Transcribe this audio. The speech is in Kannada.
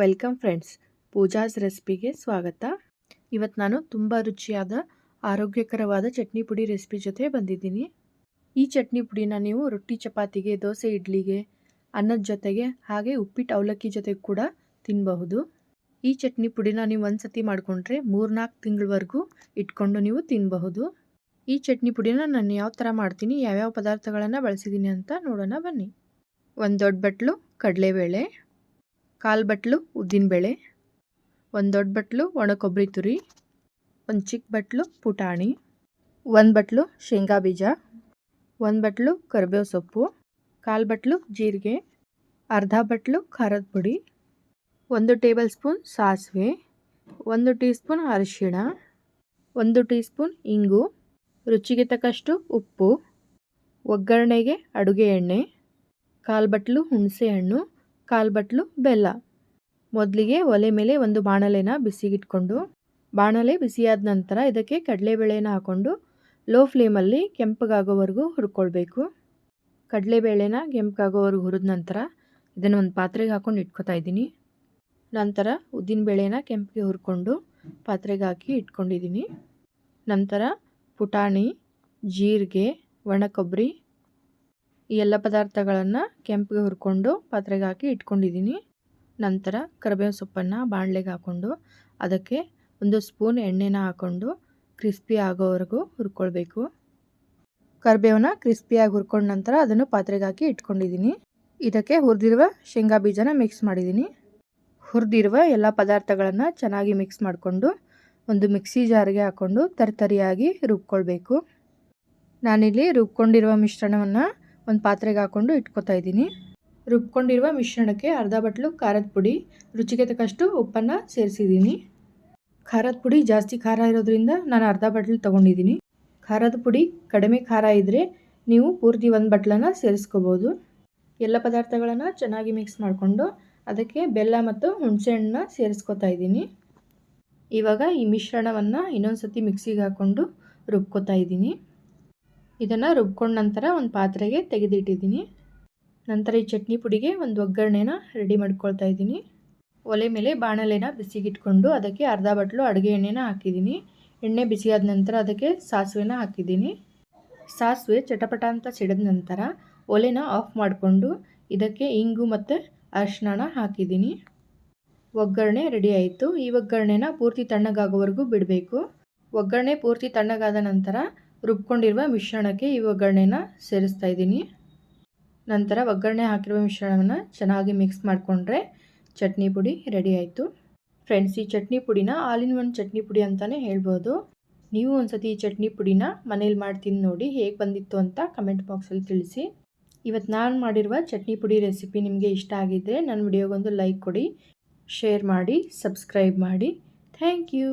ವೆಲ್ಕಮ್ ಫ್ರೆಂಡ್ಸ್, ಪೂಜಾಸ್ ರೆಸಿಪಿಗೆ ಸ್ವಾಗತ. ಇವತ್ತು ನಾನು ತುಂಬ ರುಚಿಯಾದ, ಆರೋಗ್ಯಕರವಾದ ಚಟ್ನಿ ಪುಡಿ ರೆಸಿಪಿ ಜೊತೆ ಬಂದಿದ್ದೀನಿ. ಈ ಚಟ್ನಿ ಪುಡಿನ ನೀವು ರೊಟ್ಟಿ ಚಪಾತಿಗೆ, ದೋಸೆ ಇಡ್ಲಿಗೆ, ಅನ್ನದ ಜೊತೆಗೆ, ಹಾಗೆ ಉಪ್ಪಿಟ್ಟು ಅವಲಕ್ಕಿ ಜೊತೆಗೆ ಕೂಡ ತಿನ್ನಬಹುದು ಈ ಚಟ್ನಿ ಪುಡಿನ ನೀವು ಒಂದು ಸತಿ ಮಾಡಿಕೊಂಡ್ರೆ ಮೂರ್ನಾಲ್ಕು ತಿಂಗಳವರೆಗೂ ಇಟ್ಕೊಂಡು ನೀವು ತಿನ್ನಬಹುದು ಈ ಚಟ್ನಿ ಪುಡಿನ ನಾನು ಯಾವ ಥರ ಮಾಡ್ತೀನಿ, ಯಾವ್ಯಾವ ಪದಾರ್ಥಗಳನ್ನು ಬಳಸಿದ್ದೀನಿ ಅಂತ ನೋಡೋಣ ಬನ್ನಿ. ಒಂದು ದೊಡ್ಡ ಬಟ್ಲು, ಕಡಲೆಬೇಳೆ ಕಾಲು ಬಟ್ಲು ಉದ್ದಿನಬೇಳೆ ಒಂದು ದೊಡ್ಡ ಬಟ್ಲು ಒಣ ಕೊಬ್ಬರಿ ತುರಿ, ಒಂದು ಚಿಕ್ಕ ಬಟ್ಲು, ಪುಟಾಣಿ, ಒಂದು ಬಟ್ಲು ಶೇಂಗಾ ಬೀಜ, ಒಂದು ಬಟ್ಲು ಕರಿಬೇವು ಸೊಪ್ಪು ಕಾಲು ಬಟ್ಲು ಜೀರಿಗೆ, ಅರ್ಧ ಬಟ್ಲು ಖಾರದ ಪುಡಿ, ಒಂದು ಟೇಬಲ್ ಸ್ಪೂನ್ ಸಾಸಿವೆ, ಒಂದು ಟೀ ಸ್ಪೂನ್ ಅರಿಶಿಣ, ಒಂದು ಟೀ ಸ್ಪೂನ್ ಇಂಗು, ರುಚಿಗೆ ತಕ್ಕಷ್ಟು ಉಪ್ಪು, ಒಗ್ಗರಣೆಗೆ ಅಡುಗೆ ಎಣ್ಣೆ ಕಾಲು ಬಟ್ಲು ಹುಣಸೆ ಹಣ್ಣು ಕಾಲು ಬಟ್ಲು ಬೆಲ್ಲ. ಮೊದಲಿಗೆ ಒಲೆ ಮೇಲೆ ಒಂದು ಬಾಣಲೆನ ಬಿಸಿಗಿಟ್ಕೊಂಡು, ಬಾಣಲೆ ಬಿಸಿಯಾದ ನಂತರ ಇದಕ್ಕೆ ಕಡಲೆಬೇಳೆನ ಹಾಕ್ಕೊಂಡು ಲೋ ಫ್ಲೇಮಲ್ಲಿ ಕೆಂಪಗಾಗೋವರೆಗೂ ಹುರ್ಕೊಳ್ಬೇಕು. ಕಡಲೆಬೇಳೆನ ಕೆಂಪಗಾಗೋವರೆಗೂ ಹುರಿದ ನಂತರ ಇದನ್ನು ಒಂದು ಪಾತ್ರೆಗೆ ಹಾಕ್ಕೊಂಡು ಇಟ್ಕೊತಾ ಇದ್ದೀನಿ. ನಂತರ ಉದ್ದಿನಬೇಳೆನ ಕೆಂಪಿಗೆ ಹುರ್ಕೊಂಡು ಪಾತ್ರೆಗೆ ಹಾಕಿ ಇಟ್ಕೊಂಡಿದ್ದೀನಿ. ನಂತರ ಪುಟಾಣಿ, ಜೀರಿಗೆ, ಒಣ ಕೊಬ್ಬರಿ ಈ ಎಲ್ಲ ಪದಾರ್ಥಗಳನ್ನು ಕೆಂಪಿಗೆ ಹುರ್ಕೊಂಡು ಪಾತ್ರೆಗೆ ಹಾಕಿ ಇಟ್ಕೊಂಡಿದ್ದೀನಿ. ನಂತರ ಕರಿಬೇವು ಸೊಪ್ಪನ್ನು ಬಾಣಲೆಗೆ ಹಾಕ್ಕೊಂಡು ಅದಕ್ಕೆ ಒಂದು ಸ್ಪೂನ್ ಎಣ್ಣೆನ ಹಾಕ್ಕೊಂಡು ಕ್ರಿಸ್ಪಿ ಆಗೋವರೆಗೂ ಹುರ್ಕೊಳ್ಬೇಕು. ಕರಿಬೇವನ್ನ ಕ್ರಿಸ್ಪಿಯಾಗಿ ಹುರ್ಕೊಂಡ ನಂತರ ಅದನ್ನು ಪಾತ್ರೆಗೆ ಹಾಕಿ ಇಟ್ಕೊಂಡಿದ್ದೀನಿ. ಇದಕ್ಕೆ ಹುರಿದಿರುವ ಶೇಂಗಾ ಬೀಜನ ಮಿಕ್ಸ್ ಮಾಡಿದ್ದೀನಿ. ಹುರಿದಿರುವ ಎಲ್ಲ ಪದಾರ್ಥಗಳನ್ನು ಚೆನ್ನಾಗಿ ಮಿಕ್ಸ್ ಮಾಡಿಕೊಂಡು ಒಂದು ಮಿಕ್ಸಿ ಜಾರಿಗೆ ಹಾಕ್ಕೊಂಡು ತರಿತರಿಯಾಗಿ ರುಬ್ಕೊಳ್ಬೇಕು. ನಾನಿಲ್ಲಿ ರುಬ್ಕೊಂಡಿರುವ ಮಿಶ್ರಣವನ್ನು ಒಂದು ಪಾತ್ರೆಗೆ ಹಾಕ್ಕೊಂಡು ಇಟ್ಕೊತಾ ಇದ್ದೀನಿ. ರುಬ್ಕೊಂಡಿರುವ ಮಿಶ್ರಣಕ್ಕೆ ಅರ್ಧ ಬಟ್ಲು ಖಾರದ ಪುಡಿ, ರುಚಿಗೆ ತಕ್ಕಷ್ಟು ಉಪ್ಪನ್ನು ಸೇರಿಸಿದ್ದೀನಿ. ಖಾರದ ಪುಡಿ ಜಾಸ್ತಿ ಖಾರ ಇರೋದ್ರಿಂದ ನಾನು ಅರ್ಧ ಬಟ್ಲು ತೊಗೊಂಡಿದ್ದೀನಿ. ಖಾರದ ಪುಡಿ ಕಡಿಮೆ ಖಾರ ಇದ್ದರೆ ನೀವು ಪೂರ್ತಿ ಒಂದು ಬಟ್ಲನ್ನು ಸೇರಿಸ್ಕೋಬೋದು. ಎಲ್ಲ ಪದಾರ್ಥಗಳನ್ನು ಚೆನ್ನಾಗಿ ಮಿಕ್ಸ್ ಮಾಡಿಕೊಂಡು ಅದಕ್ಕೆ ಬೆಲ್ಲ ಮತ್ತು ಹುಣಸೆಹಣ್ಣನ್ನ ಸೇರಿಸ್ಕೊತಾ ಇದ್ದೀನಿ. ಇವಾಗ ಈ ಮಿಶ್ರಣವನ್ನು ಇನ್ನೊಂದು ಸತಿ ಮಿಕ್ಸಿಗೆ ಹಾಕ್ಕೊಂಡು ರುಬ್ಕೋತಾ ಇದ್ದೀನಿ. ಇದನ್ನು ರುಬ್ಕೊಂಡ ನಂತರ ಒಂದು ಪಾತ್ರೆಗೆ ತೆಗೆದಿಟ್ಟಿದ್ದೀನಿ. ನಂತರ ಈ ಚಟ್ನಿ ಪುಡಿಗೆ ಒಂದು ಒಗ್ಗರಣೆನ ರೆಡಿ ಮಾಡ್ಕೊಳ್ತಾ ಇದ್ದೀನಿ. ಒಲೆ ಮೇಲೆ ಬಾಣಲೆನ ಬಿಸಿಗಿಟ್ಕೊಂಡು ಅದಕ್ಕೆ ಅರ್ಧ ಬಟ್ಲು ಅಡುಗೆ ಎಣ್ಣೆನ ಹಾಕಿದ್ದೀನಿ. ಎಣ್ಣೆ ಬಿಸಿಯಾದ ನಂತರ ಅದಕ್ಕೆ ಸಾಸಿವೆನ ಹಾಕಿದ್ದೀನಿ. ಸಾಸಿವೆ ಚಟಪಟ ಅಂತ ಸಿಡಿದ ನಂತರ ಒಲೆನ ಆಫ್ ಮಾಡಿಕೊಂಡು ಇದಕ್ಕೆ ಇಂಗು ಮತ್ತು ಅರಿಶಿನ ಹಾಕಿದ್ದೀನಿ. ಒಗ್ಗರಣೆ ರೆಡಿ ಆಯಿತು. ಈ ಒಗ್ಗರಣೆನ ಪೂರ್ತಿ ತಣ್ಣಗಾಗೋವರೆಗೂ ಬಿಡಬೇಕು. ಒಗ್ಗರಣೆ ಪೂರ್ತಿ ತಣ್ಣಗಾದ ನಂತರ ರುಬ್ಕೊಂಡಿರುವ ಮಿಶ್ರಣಕ್ಕೆ ಈ ಒಗ್ಗರಣೆನ ಸೇರಿಸ್ತಾ ಇದ್ದೀನಿ. ನಂತರ ಒಗ್ಗರಣೆ ಹಾಕಿರುವ ಮಿಶ್ರಣವನ್ನು ಚೆನ್ನಾಗಿ ಮಿಕ್ಸ್ ಮಾಡಿಕೊಂಡ್ರೆ ಚಟ್ನಿ ಪುಡಿ ರೆಡಿ ಆಯಿತು. ಫ್ರೆಂಡ್ಸ್, ಈ ಚಟ್ನಿ ಪುಡಿನ ಆಲಿನ್ ಒನ್ ಚಟ್ನಿ ಪುಡಿ ಅಂತಲೇ ಹೇಳ್ಬೋದು. ನೀವು ಒಂದು ಸತಿ ಈ ಚಟ್ನಿ ಪುಡಿನ ಮನೇಲಿ ಮಾಡ್ತೀನಿ ನೋಡಿ ಹೇಗೆ ಬಂದಿತ್ತು ಅಂತ ಕಮೆಂಟ್ ಬಾಕ್ಸಲ್ಲಿ ತಿಳಿಸಿ. ಇವತ್ತು ನಾನು ಮಾಡಿರುವ ಚಟ್ನಿ ಪುಡಿ ರೆಸಿಪಿ ನಿಮಗೆ ಇಷ್ಟ ಆಗಿದ್ದರೆ ನನ್ನ ವಿಡಿಯೋಗೊಂದು ಲೈಕ್ ಕೊಡಿ, ಶೇರ್ ಮಾಡಿ, ಸಬ್ಸ್ಕ್ರೈಬ್ ಮಾಡಿ. Thank you.